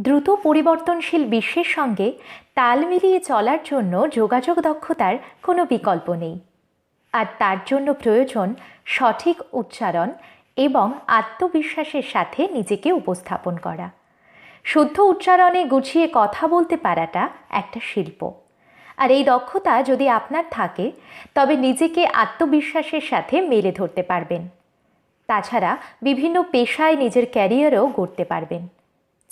দ্রুত পরিবর্তনশীল বিশ্বের সঙ্গে তাল মিলিয়ে চলার জন্য যোগাযোগ দক্ষতার কোনো বিকল্প নেই। আর তার জন্য প্রয়োজন সঠিক উচ্চারণ এবং আত্মবিশ্বাসের সাথে নিজেকে উপস্থাপন করা। শুদ্ধ উচ্চারণে গুছিয়ে কথা বলতে পারাটা একটা শিল্প। আর এই দক্ষতা যদি আপনার থাকে, তবে নিজেকে আত্মবিশ্বাসের সাথে মেলে ধরতে পারবেন। তাছাড়া বিভিন্ন পেশায় নিজের ক্যারিয়ারও গড়তে পারবেন।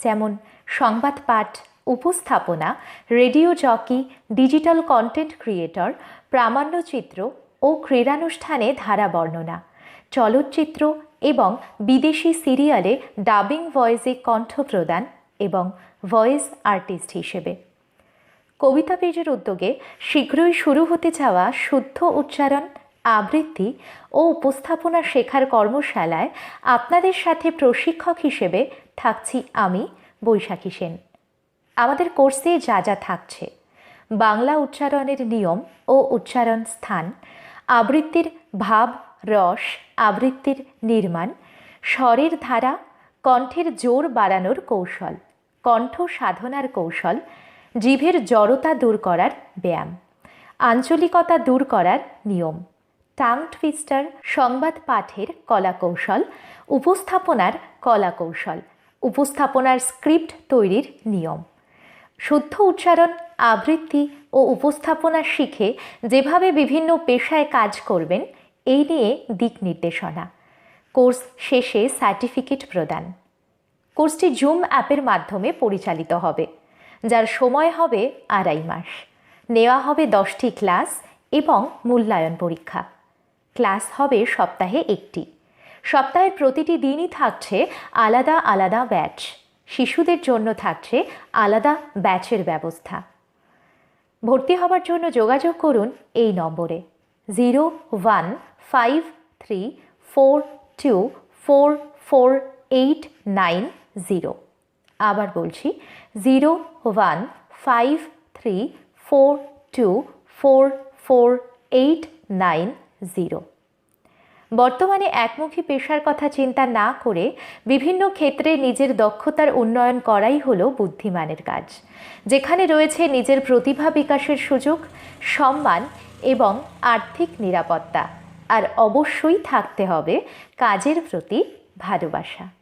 যেমন সংবাদ পাঠ, উপস্থাপনা, radio jockey, digital content creator প্রামাণ্যচিত্র ও ক্রীড়ানুষ্ঠানে ধারা বর্ণনা। চলচ্চিত্র এবং বিদেশি সিরিয়ালে ডাবিং ভয়েসে কণ্ঠ প্রদান এবং ভয়েস আর্টিস্ট হিসেবে। কবিতা পেজের উদ্যোগে শীঘ্রই শুরু হতে যাওয়া শুদ্ধ উচ্চারণ আবৃত্তি ও উপস্থাপনা শেখার কর্মশালায় আপনাদের সাথে প্রশিক্ষক হিসেবে থাকছি আমি, বৈশাখী সেন। আমাদের কোর্সে যা যা থাকছে। বাংলা উচ্চারণের নিয়ম ও উচ্চারণ স্থান, আবৃত্তির ভাব, রস, আবৃত্তির নির্মাণ, স্বরের ধারা, কণ্ঠের জোর বাড়ানোর কৌশল, কণ্ঠ সাধনার কৌশল, জিভের জড়তা দূর করার ব্যায়াম, আঞ্চলিকতা দূর করার নিয়ম। টাং টুইস্টার সংবাদ পাঠের কলাকৌশল, উপস্থাপনার কলাকৌশল, উপস্থাপনার স্ক্রিপ্ট তৈরির নিয়ম। শুদ্ধ উচ্চারণ, আবৃত্তি ও উপস্থাপনা শিখে যেভাবে বিভিন্ন পেশায় কাজ করবেন, এই নিয়ে দিক নির্দেশনা। কোর্স শেষে সার্টিফিকেট প্রদান। কোর্সটি জুম অ্যাপের মাধ্যমে পরিচালিত হবে, যার সময় হবে আড়াই মাস। নেওয়া হবে দশটি ক্লাস এবং মূল্যায়ন পরীক্ষা। ক্লাস হবে সপ্তাহে একটি। সপ্তাহের প্রতিটি দিনই থাকছে আলাদা আলাদা ব্যাচ। শিশুদের জন্য থাকছে আলাদা ব্যাচের ব্যবস্থা। ভর্তি হবার জন্য যোগাযোগ করুন এই নম্বরে। Zero one five three four two four four eight nine zero. আবার বলছি, zero one five three four two four four eight nine zero. বর্তমানে একমুখী পেশার কথা চিন্তা না করে বিভিন্ন ক্ষেত্রে নিজের দক্ষতার উন্নয়ন করাই হলো বুদ্ধিমানের কাজ। যেখানে রয়েছে নিজের প্রতিভা বিকাশের সুযোগ, সম্মান এবং আর্থিক নিরাপত্তা। আর অবশ্যই থাকতে হবে কাজের প্রতি ভালোবাসা।